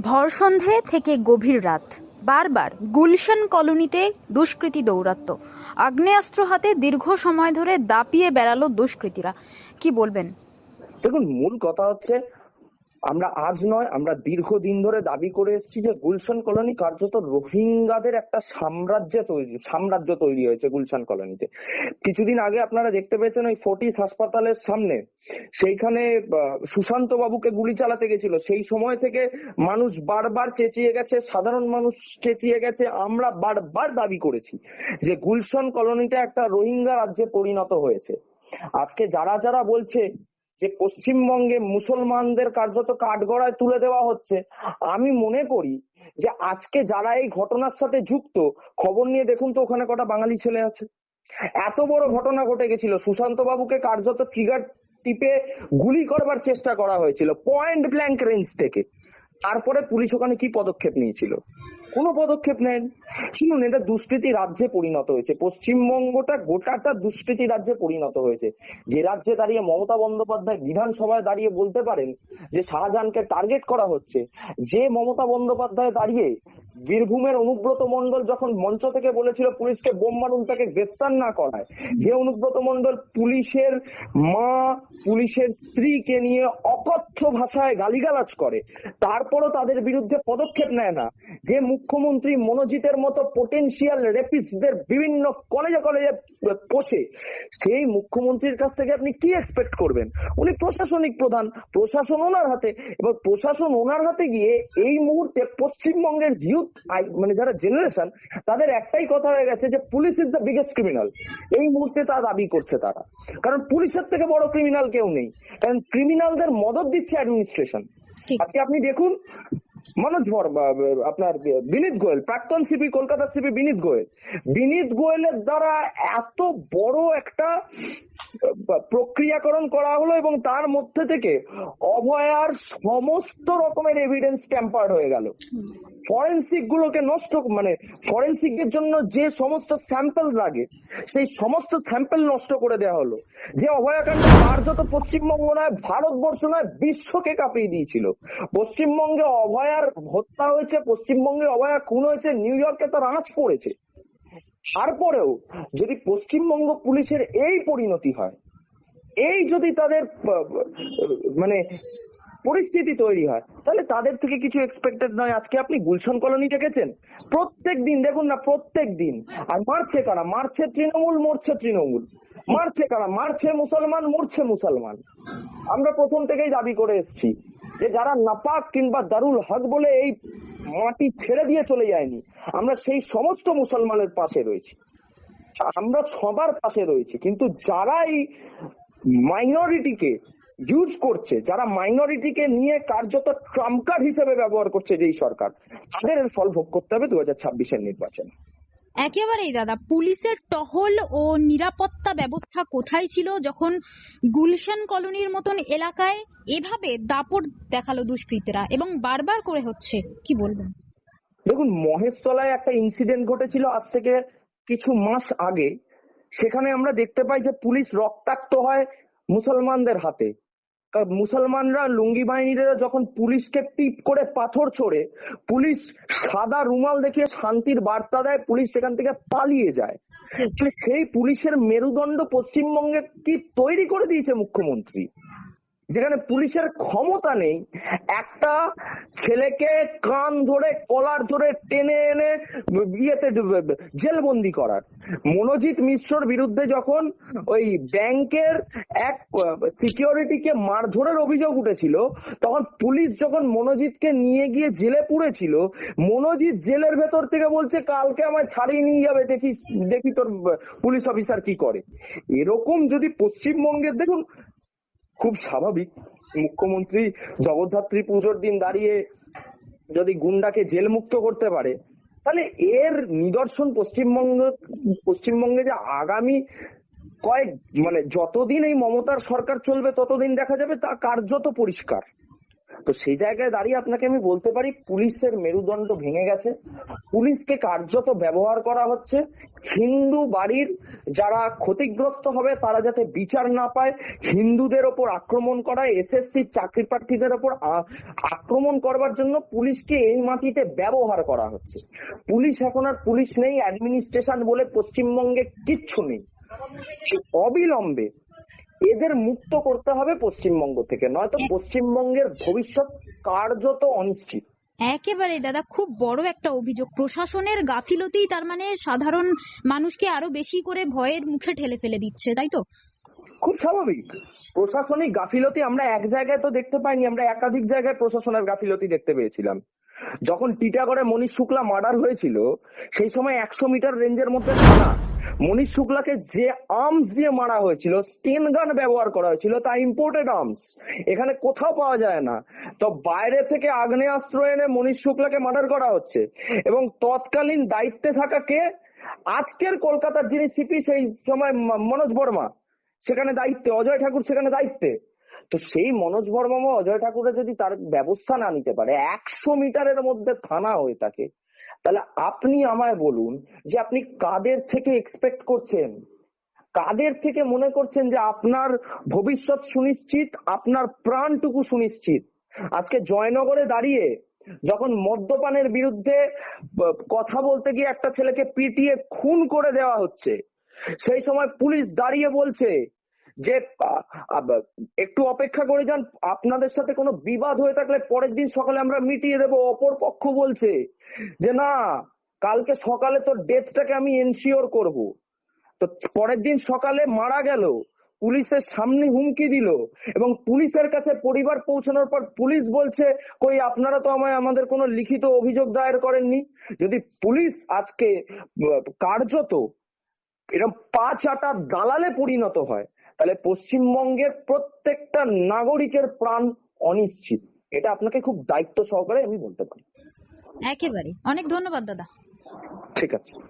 ভরসন্ধে থেকে গভীর রাত। বারবার গুলশান কলোনিতে দুষ্কৃতী দৌরাত্ম আগ্নেয়াস্ত্র হাতে দীর্ঘ সময় ধরে দাপিয়ে বেড়ালো দুষ্কৃতীরা। কি বলবেন? দেখুন, মূল কথা হচ্ছে আমরা আজ নয়, আমরা দীর্ঘদিন ধরে দাবি করে এসেছি যে গুলশান কলোনি কার্যত রোহিঙ্গাদের একটা সাম্রাজ্য তৈরি সাম্রাজ্য তৈরি হয়েছে গুলশান কলোনিতে। কিছুদিন আগে আপনারা দেখতে পেয়েছেন ওই ফোর্টিস হাসপাতালের সামনে, সেইখানে সুশান্ত বাবুকে গুলি চালাতে গেছিল। সেই সময় থেকে মানুষ বারবার চেঁচিয়ে গেছে, সাধারণ মানুষ চেঁচিয়ে গেছে, আমরা বারবার দাবি করেছি যে গুলশান কলোনিটা একটা রোহিঙ্গা রাজ্যে পরিণত হয়েছে। আজকে যারা যারা বলছে যে পশ্চিমবঙ্গে মুসলমানদের কার্যত কাঠগড়ায় তুলে দেওয়া হচ্ছে, আমি মনে করি যে আজকে যারা এই ঘটনার সাথে যুক্ত, খবর নিয়ে দেখুন তো ওখানে কটা বাঙালি ছেলে আছে। এত বড় ঘটনা ঘটে গেছিল সুশান্ত বাবুকে কার্যত ট্রিগার টিপে গুলি করবার চেষ্টা করা হয়েছিল পয়েন্ট ব্ল্যাঙ্ক রেঞ্জ থেকে। তারপরে পুলিশ ওখানে কি পদক্ষেপ নিয়েছিল? কোনো পদক্ষেপ নেন। শুনুন, এটা দুষ্কৃতি রাজ্যে পরিণত হয়েছে। পশ্চিমবঙ্গটা গোটাটা দুষ্কৃতি রাজ্যে পরিণত হয়েছে। যে রাজ্যে দাঁড়িয়ে মমতা বন্দ্যোপাধ্যায় বিধানসভায় দাঁড়িয়ে বলতে পারেন যে শাহজাহানকে টার্গেট করা হচ্ছে, যে মমতা বন্দ্যোপাধ্যায় দাঁড়িয়ে বীরভূমের অনুব্রত মণ্ডল যখন মঞ্চ থেকে বলেছিল পুলিশকে বোম মারুন, তাকে গ্রেফতার না করায়। যে অনুব্রত মণ্ডল পুলিশের মা, পুলিশের স্ত্রীকে নিয়ে অকথ্য ভাষায় গালিগালাজ করে, তারপরও তাদের বিরুদ্ধে পদক্ষেপ নেয় না। যে মুখ্যমন্ত্রী মনোজিতের মতো পোটেনশিয়াল রেপিস্টদের বিভিন্ন কলেজে কলেজে পোষে, সেই মুখ্যমন্ত্রীর কাছ থেকে আপনি কি এক্সপেক্ট করবেন? উনি প্রশাসনিক প্রধান, প্রশাসন ওনার হাতে, এবার প্রশাসন ওনার হাতে গিয়ে এই মুহূর্তে পশ্চিমবঙ্গের ইউথ মানে যারা জেনারেশন তাদের একটাই কথা হয়ে গেছে যে police is the biggest criminal এই মুহূর্তে তা দাবি করছে তারা। কারণ পুলিশের থেকে বড় ক্রিমিনাল কেউ নেই। কারণ ক্রিমিনালদের মদত দিচ্ছে অ্যাডমিনিস্ট্রেশন আজকে আপনি দেখুন মনোজ বর্মা আপনার বিনীত গোয়েল প্রাক্তন সিপি কলকাতা সিপি বিনীত গোয়েল। বিনীত গোয়েলের দ্বারা এত বড় একটা প্রক্রিয়াকরণ করা হলো এবং তার মধ্যে থেকে অভয়ার সমস্ত রকমের এভিডেন্স ট্যাম্পার্ড হয়ে গেল। ফরেন্সিক গুলোকে নষ্ট মানে ফরেন্সিক এর জন্য যে সমস্ত স্যাম্পল লাগে, সেই সমস্ত স্যাম্পল নষ্ট করে দেওয়া হলো। যে অভয়াকাণ্ড কার্যত পশ্চিমবঙ্গ নয়, ভারতবর্ষ নয়, বিশ্বকে কাঁপিয়ে দিয়েছিল। পশ্চিমবঙ্গে অভয়ার হত্যা হয়েছে, পশ্চিমবঙ্গে অভয়া খুন হয়েছে, নিউ ইয়র্কে তার আঁচ পড়েছে। তারপরেও যদি পশ্চিমবঙ্গ পুলিশের এই পরিণতি হয়, এই যদি তাদের মানে পরিস্থিতি তৈরি হয়। তাহলে তাদের থেকে কিছু এক্সপেক্টেড নয়। আজকে আপনি গুলশন কলোনি দেখেছেন প্রত্যেক দিন দেখুন না, প্রত্যেক দিন। আর মারছে কারা? মারছে তৃণমূল, মরছে তৃণমূল। মারছে কারা? মারছে মুসলমান, মরছে মুসলমান। আমরা প্রথম থেকেই দাবি করে এসেছি যে যারা নাপাক কিংবা দারুল হক বলে এই মাটি ছেড়ে দিয়ে চলে যায়নি, আমরা সেই সমস্ত মুসলমানের পাশে রয়েছি। আমরা সবার পাশে রয়েছি। কিন্তু যারা এই মাইনরিটিকে ইউজ করছে যারা মাইনরিটিকে নিয়ে কার্যত ট্রাম্প কার্ড হিসেবে ব্যবহার করছে যেই সরকার তাদের এর ফল ভোগ করতে হবে দু হাজার ছাব্বিশের নির্বাচনে। একেবারেই দাদা পুলিশের টহল ও নিরাপত্তা ব্যবস্থা কোথায় ছিল যখন গুলশান কলোনির মতন এলাকায় এভাবে দাপট দেখাল দুষ্কৃতীরা? এবং বারবার করে হচ্ছে কি বলবেন? দেখুন মহেশতলায় একটা ইনসিডেন্ট ঘটেছিল আজ থেকে কিছু মাস আগে। সেখানে আমরা দেখতে পাই যে পুলিশ রক্তাক্ত হয় মুসলমানদের হাতে। মুসলমানরা লুঙ্গি বাহিনীরা যখন পুলিশকে টিপ করে পাথর ছোড়ে পুলিশ সাদা রুমাল দেখিয়ে শান্তির বার্তা দেয় পুলিশ সেখান থেকে পালিয়ে যায়। সেই পুলিশের মেরুদণ্ড পশ্চিমবঙ্গে কি তৈরি করে দিয়েছে মুখ্যমন্ত্রী? যেখানে পুলিশের ক্ষমতা নেই, একটা ছেলেকে কান ধরে, কলার ধরে টেনে এনে ইয়েতে জেলবন্দি করার। মনোজিৎ মিশ্রর বিরুদ্ধে যখন ওই ব্যাংকের এক সিকিউরিটিকে মারধরের অভিযোগ উঠেছিল, তখন পুলিশ যখন মনোজিৎকে নিয়ে গিয়ে জেলে পুড়েছিল, মনোজিৎ জেলের ভেতর থেকে বলছে, কালকে আমায় ছাড়িয়ে নিয়ে যাবে দেখি দেখি তোর পুলিশ অফিসার কি করে। এরকম যদি পশ্চিমবঙ্গের, দেখুন খুব স্বাভাবিক। মুখ্যমন্ত্রী জগদ্ধাত্রী পুজোর দিন দাঁড়িয়ে যদি গুন্ডাকে জেল মুক্ত করতে পারে, তাহলে এর নিদর্শন পশ্চিমবঙ্গ, পশ্চিমবঙ্গে যে আগামী কয়েক মানে যতদিন এই মমতার সরকার চলবে, ততদিন দেখা যাবে তা কার্যত পরিষ্কার। তো সেই জায়গায় দাঁড়িয়ে আপনাকে আমি বলতে পারি, পুলিশের মেরুদণ্ড ভেঙে গেছে। পুলিশকে কার্যত ব্যবহার করা হচ্ছে। হিন্দু বাড়ির যারা ক্ষতিগ্রস্ত হবে, তারা যাতে বিচার না পায়, হিন্দুদের ওপর আক্রমণ করা এসএসসি চাকরি প্রার্থীদের ওপর আক্রমণ করবার জন্য পুলিশকে এই মাটিতে ব্যবহার করা হচ্ছে। পুলিশ এখন আর পুলিশ নেই, অ্যাডমিনিস্ট্রেশন বলে পশ্চিমবঙ্গে কিচ্ছু নেই। অবিলম্বে এদের মুক্ত করতে হবে পশ্চিমবঙ্গ থেকে। নয়তো পশ্চিমবঙ্গের ভবিষ্যৎ কার্যত অনিশ্চিত। একেবারে দাদা খুব বড় একটা অভিযোগ। প্রশাসনের গাফিলতিই তার মানে সাধারণ মানুষকে আরও বেশি করে ভয়ের মুখে ঠেলে ফেলে দিচ্ছে তাই তো? খুব স্বাভাবিক। প্রশাসনিক গাফিলতি আমরা এক জায়গায় তো দেখতে পাইনি আমরা একাধিক জায়গায় প্রশাসনের গাফিলতি দেখতে পেয়েছিলাম। যখন টিটাগড়ে মনীষ শুক্লা মার্ডার হয়েছিল সেই সময় একশো মিটার রেঞ্জের মধ্যে থানা মনীষ শুক্লাকে যে আর্মস দিয়ে মারা হয়েছিল স্টেন গান ব্যবহার করা হয়েছিল, তা ইম্পোর্টেড আর্মস এখানে কোথাও পাওয়া যায় না। তো বাইরে থেকে আগ্নেয়াস্ত্র এনে মনীষ শুক্লাকে মার্ডার করা হচ্ছে। এবং তৎকালীন দায়িত্বে থাকা কে? আজকের কলকাতার যিনি সিপি সেই সময় মনোজ বর্মা। সেখানে দায়িত্বে, অজয় ঠাকুর সেখানে দায়িত্বে। তো সেই মনোজ বর্মা অজয় ঠাকুরের যদি তার ব্যবস্থা না নিতে পারে, একশো মিটারের মধ্যে থানা হয়ে থাকে তাহলে আপনি আমায় বলুন যে আপনি কাদের থেকে এক্সপেক্ট করছেন? কাদের থেকে মনে করছেন যে আপনার ভবিষ্যৎ সুনিশ্চিত, আপনার প্রাণটুকু সুনিশ্চিত? আজকে জয়নগরে দাঁড়িয়ে যখন মদ্যপানের বিরুদ্ধে কথা বলতে গিয়ে একটা ছেলেকে পিটিয়ে খুন করে দেওয়া হচ্ছে, সেই সময় পুলিশ দাঁড়িয়ে বলছে যে একটু অপেক্ষা করে যান, আপনাদের সাথে কোনো বিবাদ হয়ে থাকলে পরের দিন সকালে আমরা মিটিয়ে দেবো, অপর পক্ষ বলছে যে, না, কালকে সকালে তোর ডেথটাকে আমি এনশিওর করব। তো পরের দিন সকালে মারা গেল, পুলিশের সামনে হুমকি দিল এবং পুলিশের কাছে পরিবার পৌঁছানোর পর পুলিশ বলছে, কই, আপনারা তো আমায়, আমাদের কোনো লিখিত অভিযোগ দায়ের করেননি। যদি পুলিশ আজকে কার্যত এরকম পা চাটা দালালে পরিণত হয় তাহলে পশ্চিমবঙ্গের প্রত্যেকটা নাগরিকের প্রাণ অনিশ্চিত। এটা আপনাকে খুব দায়িত্ব সহকারে আমি বলতে পারি। একেবারে। অনেক ধন্যবাদ দাদা। ঠিক আছে।